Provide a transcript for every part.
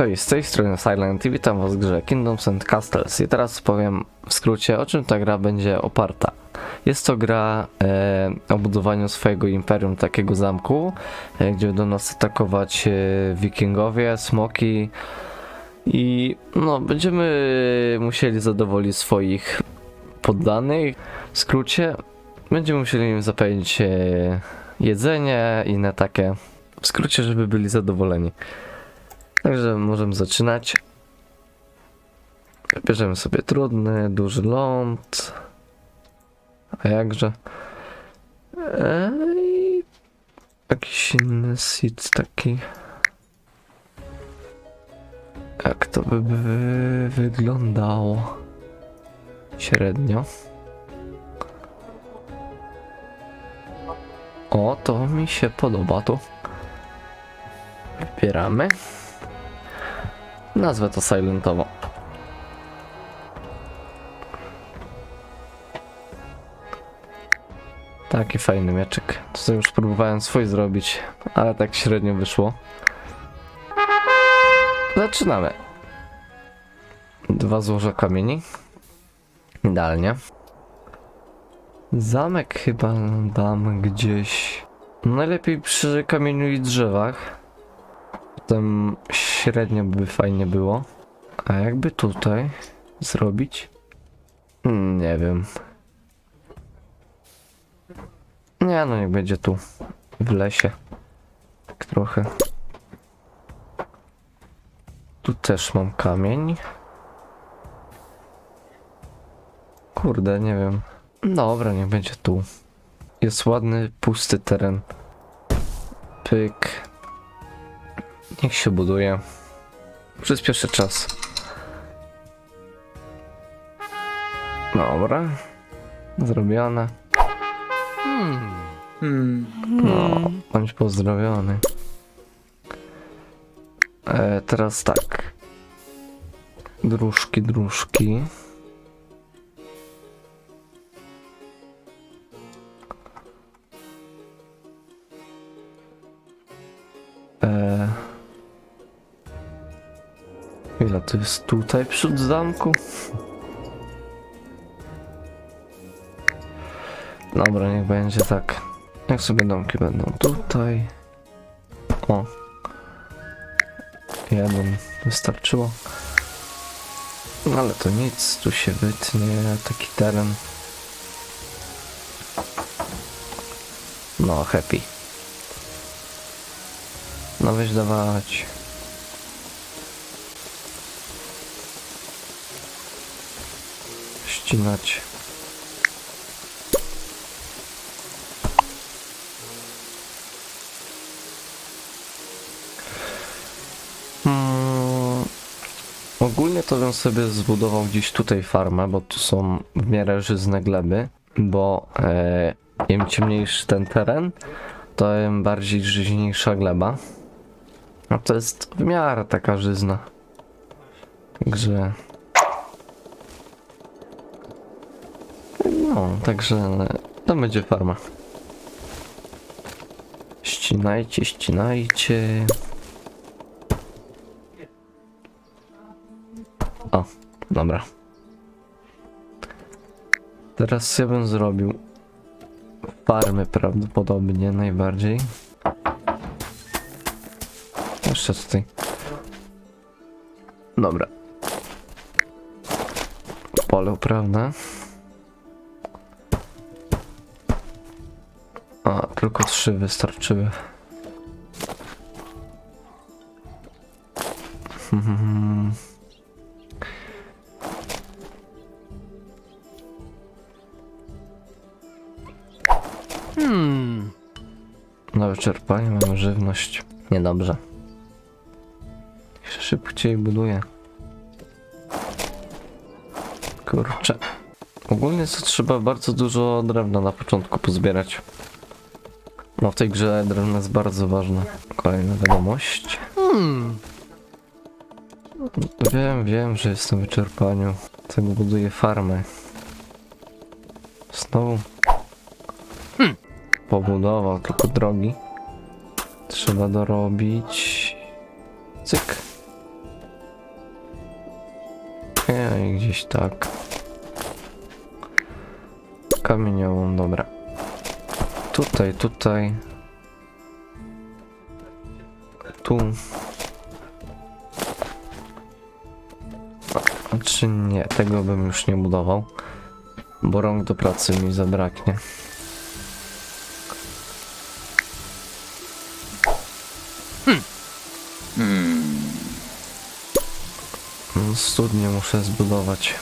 Cześć, z tej strony Silent i witam was w grze Kingdoms and Castles i teraz powiem w skrócie o czym ta gra będzie oparta. Jest to gra e, o budowaniu swojego imperium, takiego zamku, e, gdzie będą nas atakować e, wikingowie, smoki i no będziemy musieli zadowolić swoich poddanych. W skrócie będziemy musieli im zapewnić e, jedzenie i inne takie. W skrócie, żeby byli zadowoleni. Także możemy zaczynać. Bierzemy sobie trudny, duży ląd. A jakże? Ej, jakiś inny seed taki. Jak to by, by wyglądało? Średnio. O, to mi się podoba tu. Wybieramy. Nazwę to silentowo. Taki fajny mieczek. To już próbowałem swój zrobić, ale tak średnio wyszło. Zaczynamy. Dwa złoża kamieni. Idealnie. Zamek chyba dam gdzieś. Najlepiej przy kamieniu i drzewach. Potem średnio by fajnie było. A jakby tutaj zrobić? Hmm, Nie wiem. Nie no, niech będzie tu. W lesie. Tak trochę. Tu też mam kamień. Kurde, nie wiem. Dobra, niech będzie tu. Jest ładny, pusty teren. Pyk. Niech się buduje. Przyspieszę czas. Dobra. Zrobione. Hmm. No, bądź pozdrowiony. E, teraz tak. Dróżki, dróżki. To jest tutaj przód zamku? Dobra, niech będzie tak. Jak sobie domki będą tutaj. O. Jeden wystarczyło. No ale to nic, tu się wytnie taki teren. No, happy. No weź dawać. Ścinać. Hmm, ogólnie to bym sobie zbudował gdzieś tutaj farmę, bo tu są w miarę żyzne gleby, bo e, im ciemniejszy ten teren, to im bardziej żyźniejsza gleba. A to jest w miarę taka żyzna. Także... No, także to będzie farma. Ścinajcie, ścinajcie. O, dobra. Teraz ja bym zrobił farmy prawdopodobnie najbardziej. Jeszcze tutaj. Dobra. Pole uprawne. Tylko trzy wystarczyły. Hmm. Na wyczerpanie mamy żywność. Niedobrze. Się szybciej buduje. Kurczę. Ogólnie to trzeba bardzo dużo drewna na początku pozbierać. No w tej grze drewno jest bardzo ważne. Kolejna wiadomość. Hmm. Wiem, wiem, że jestem w wyczerpaniu. Tego buduję farmę. Znowu. Hmm. Pobudował tylko drogi. Trzeba dorobić. Cyk. Okej, gdzieś tak. Kamieniową, dobra. Tutaj, tutaj. Tu. Czy nie, tego bym już nie budował. Bo rąk do pracy mi zabraknie. Mm, Studnię muszę zbudować.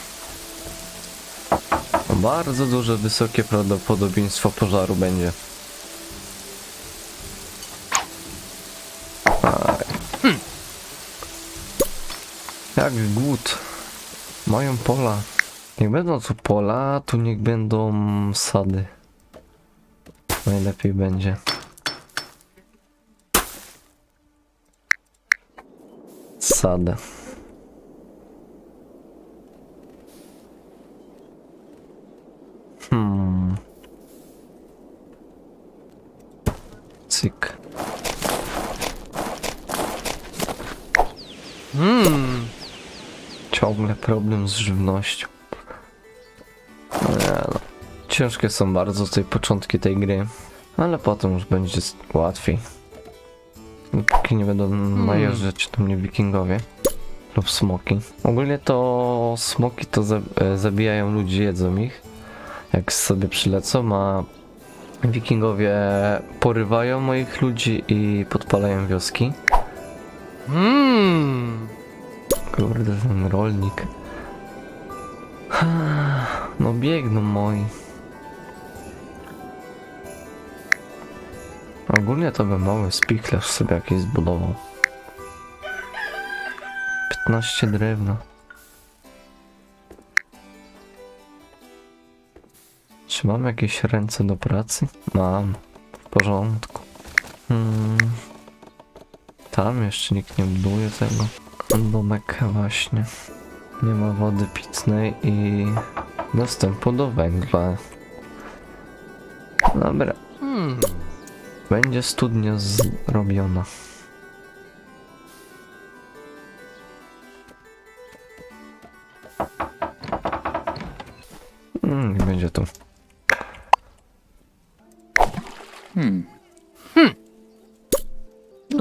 Bardzo duże, wysokie prawdopodobieństwo pożaru będzie. Jak głód. Mają pola. Niech będą tu pola, tu niech będą sady. Najlepiej będzie. Sady. Hmm. Cyk. Hmm. Ciągle problem z żywnością. No nie no. Ciężkie są bardzo te początki tej gry, ale potem już będzie łatwiej. Póki nie będą najeżdżać do mnie wikingowie lub smoki. Ogólnie to smoki to e, zabijają ludzi, jedzą ich. Jak sobie przylecą, a wikingowie porywają moich ludzi i podpalają wioski. Hmm. Kurde, ten rolnik. No biegną moi. Ogólnie to bym mały spichlerz sobie jakiś zbudował. 15 drewna. Czy mam jakieś ręce do pracy? Mam. W porządku. Hmm. Tam jeszcze nikt nie buduje tego. Domek właśnie. Nie ma wody pitnej i dostępu do węgla. Dobra, Hmm. będzie studnia zrobiona. Mm, nie będzie tu. Hmm.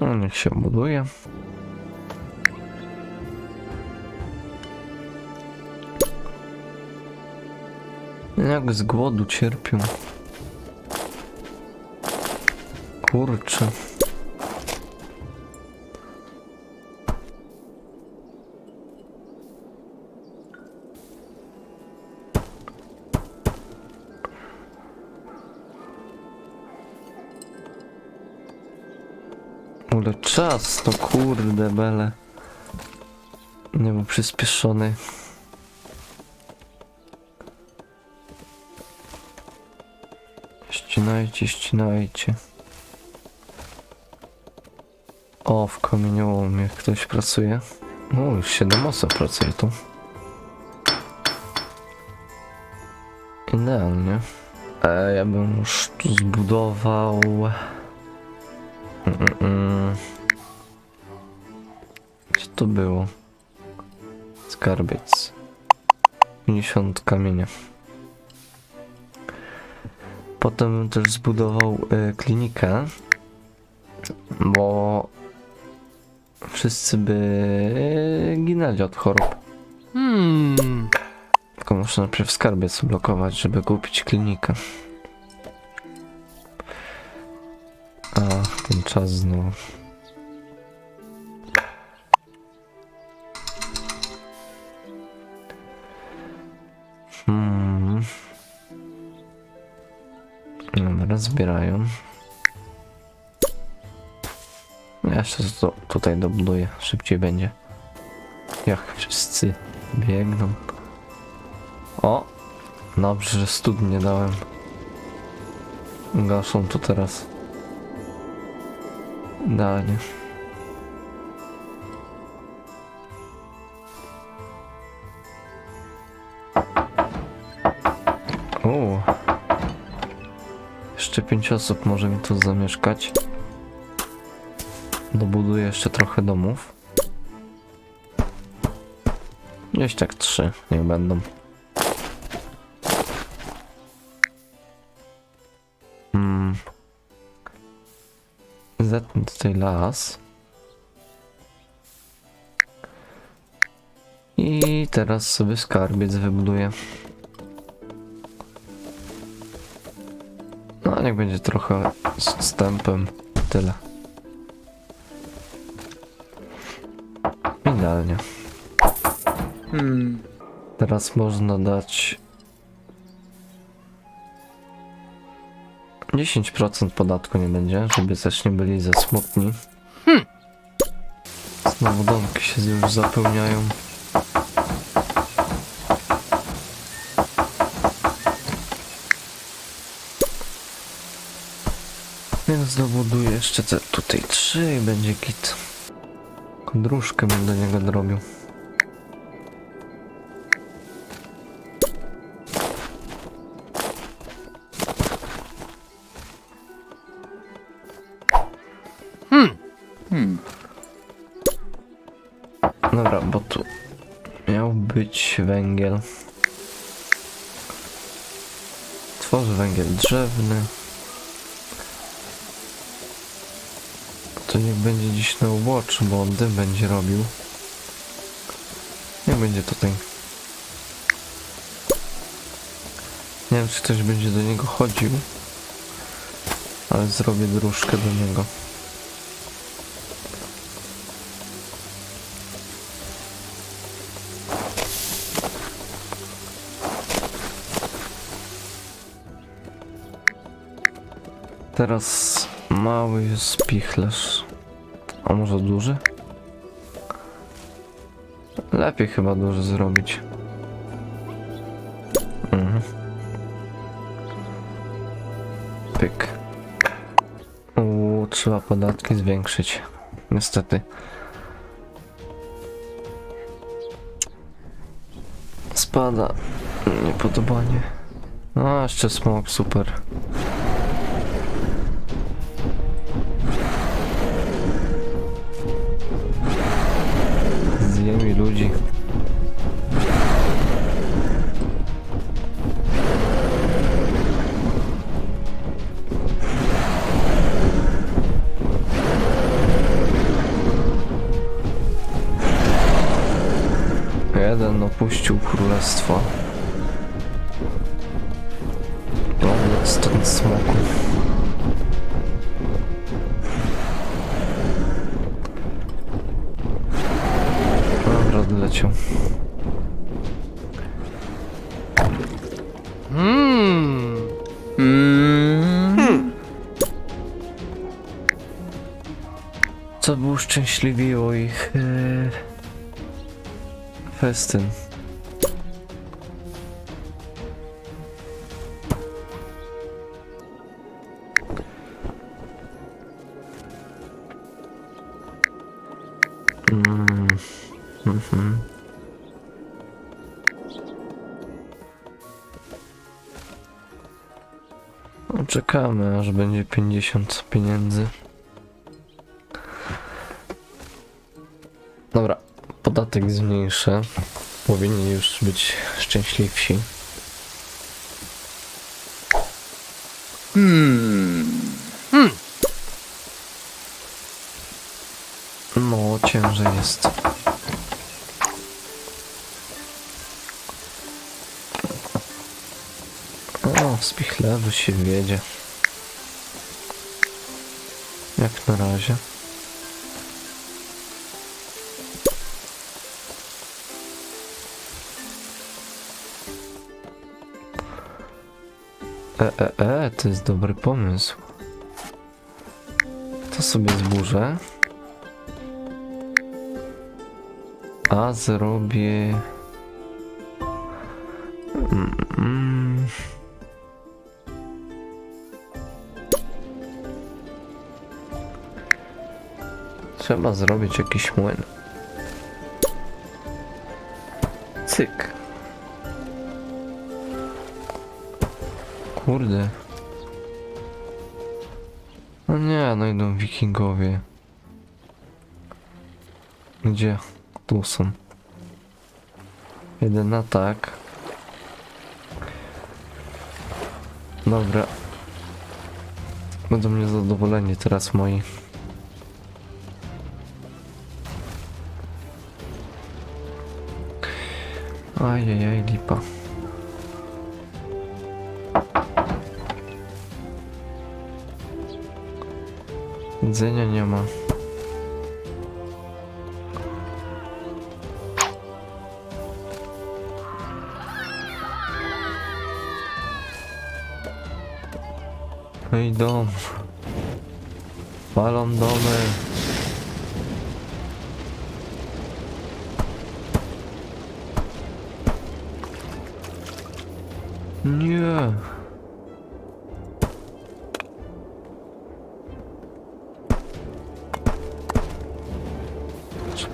No, niech się buduje. Jak z głodu cierpią. Kurczę. Ale czas to kurde bele. Nie był przyspieszony. Ścinajcie, ścinajcie. O, w kamieniołomie ktoś pracuje. O, już 7 osób pracuje tu. Idealnie. E, ja bym już tu zbudował... Mm, mm. Gdzie to było? Skarbiec. 50 kamienia. Potem też zbudował y, klinikę, bo wszyscy by ginęli od chorób. Hmm. Tylko muszę najpierw skarbiec blokować, żeby kupić klinikę. A, ten czas znowu. Zbierają. Ja jeszcze to tutaj dobuduję, szybciej będzie. Jak wszyscy biegną. O! Dobrze, że studnie dałem. Gaszą tu teraz. Idealnie. Pięć osób może mi tu zamieszkać. Dobuduję jeszcze trochę domów. Gdzieś tak trzy, niech będą. Mm. Zetnę tutaj las. I teraz sobie skarbiec wybuduję. Niech będzie trochę z odstępem. Tyle. Idealnie. Hmm. Teraz można dać 10% podatku nie będzie, żeby też nie byli za smutni. Znowu domki się już zapełniają. Więc dobuduję jeszcze te tutaj trzy i będzie git. Bym do niego dorobił. Hmm. Dobra, bo tu miał być węgiel. Tworzę węgiel drzewny. To niech będzie dziś na uboczu, bo on dym będzie robił. Niech będzie tutaj. Nie wiem, czy ktoś będzie do niego chodził. Ale zrobię dróżkę do niego. Teraz mały jest pichlerz. A może duży? Lepiej chyba duży zrobić. Mhm. Pyk. Uuu, trzeba podatki zwiększyć. Niestety. Spada. Niepodobanie. No, jeszcze smok, super. Jeden opuścił królestwo. Odlec stąd smoków. Dobra, odleciał. Hmm. Hmm. Co by uszczęśliwiło ich e... festyn. Mm. No, Czekamy aż będzie 50 pieniędzy. Podatek zmniejszę. Powinni już być szczęśliwsi. Hmm. No, ciężej jest. O, w spichlerzu się wiedzie. Jak na razie. E, e, e, to jest dobry pomysł. To sobie zburzę. A zrobię. Mm, mm. Trzeba zrobić jakiś młyn. Cyk. Kurde. No nie, no idą wikingowie. Gdzie? Tu są. Jeden. Dobra. Będą mnie zadowoleni teraz moi. Ajajaj, lipa. Jedzenia nie ma. No i dom. Palą domy. Nie.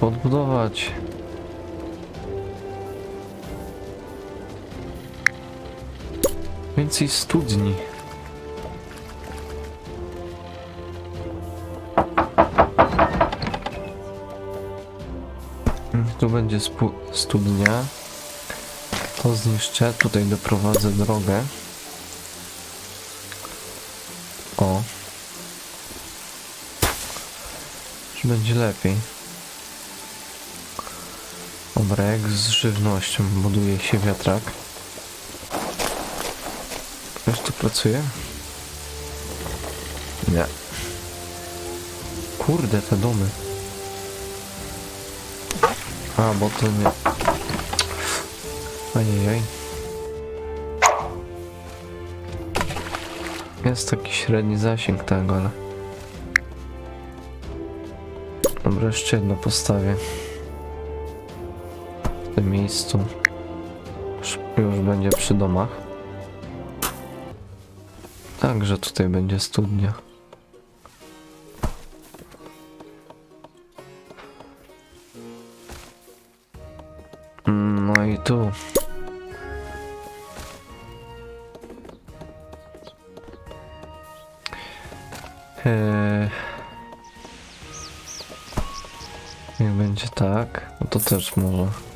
Odbudować. Więcej studni. Tu będzie studnia. To zniszczę. Tutaj doprowadzę drogę. O. Będzie lepiej. Dobra, jak z żywnością buduje się wiatrak. Już tu pracuje? Nie. Kurde, te domy. A, bo to nie. Ajajaj. Jest taki średni zasięg tego, ale... Dobra, jeszcze jedno postawię. W tym miejscu. Już, będzie przy domach. Także tutaj będzie studnia. Mm, No i tu. Eee... Jak będzie tak, no to też może.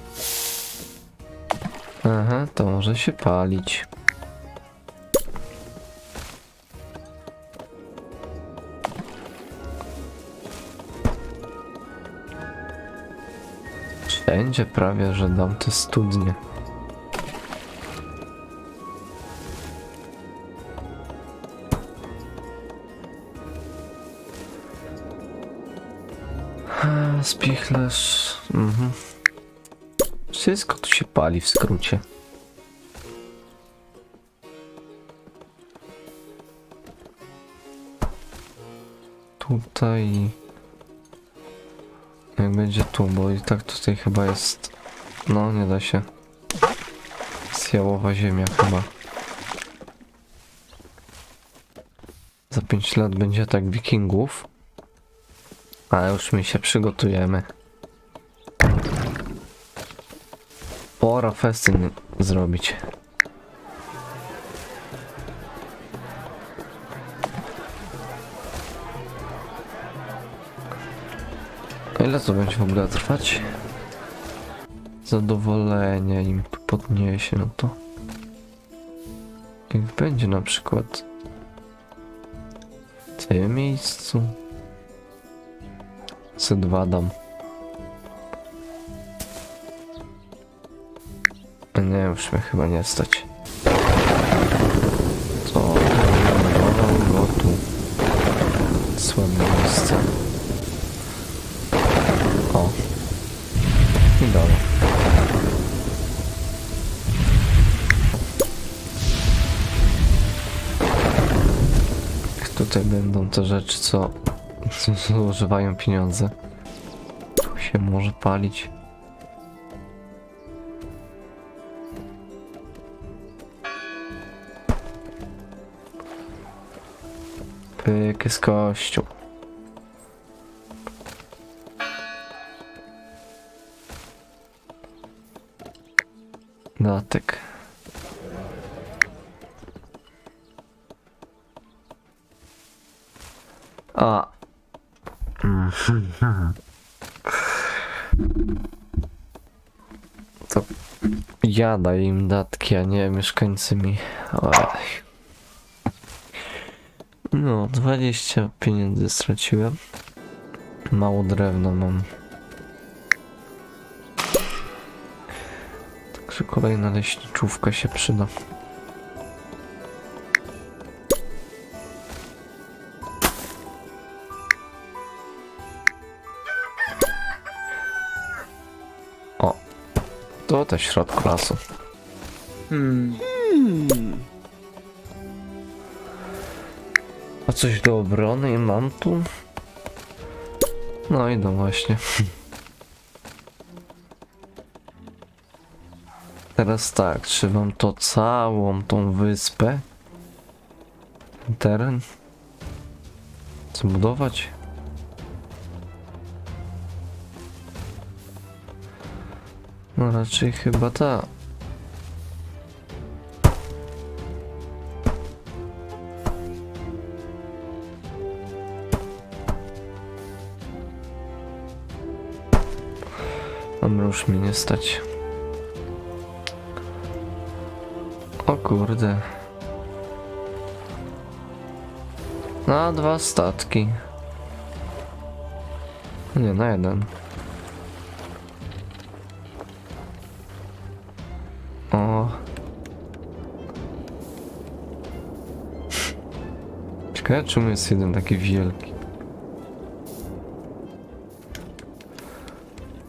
Aha, to może się palić. Wszędzie prawie, że dam te studnie. Spichlerz. Mhm. Wszystko tu się pali w skrócie. Tutaj. Jak będzie tu, bo i tak tutaj chyba jest. No, nie da się. Zjałowa ziemia chyba. Za 5 lat będzie tak wikingów. A już my się przygotujemy. Pora festyn zrobić. Ile to będzie w ogóle trwać? Zadowolenie im podniesie, no to... Jak będzie na przykład... W tym miejscu... C2 dam. Nie, już mnie chyba nie stać. To... Go tu. Słabe miejsce. O. I dobra. Tutaj będą te rzeczy, co zużywają pieniądze. Tu się może palić. Pyk jest kościół. Datek. A. To ja daję im datki, a nie mieszkańcy mi. No, 20 pieniędzy straciłem. Mało drewna mam. Także kolejna leśniczówka się przyda. O, to też środku lasu. Hmm. Coś do obrony mam tu? No idą właśnie. Teraz tak, czy mam to całą tą wyspę? Teren? Co budować? No raczej chyba ta. Mi nie stać. O kurde. Na dwa statki. Nie, na jeden. O. Ciekawe czemu jest jeden taki wielki.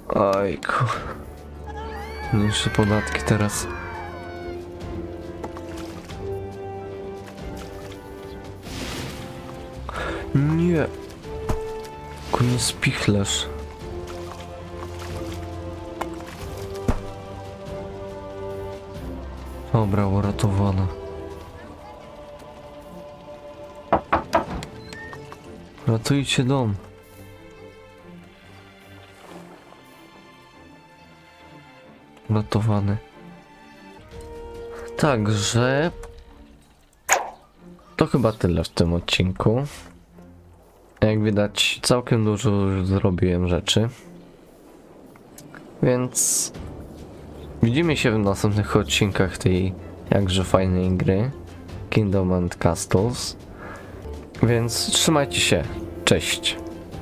Ojku. Mniejsze podatki teraz. Nie. Koniec spichlerz. Dobra, uratowana. Ratujcie dom. Uratowany. Także... To chyba tyle w tym odcinku. Jak widać, całkiem dużo już zrobiłem rzeczy. Więc widzimy się w następnych odcinkach tej jakże fajnej gry Kingdom and Castles. Więc trzymajcie się. Cześć.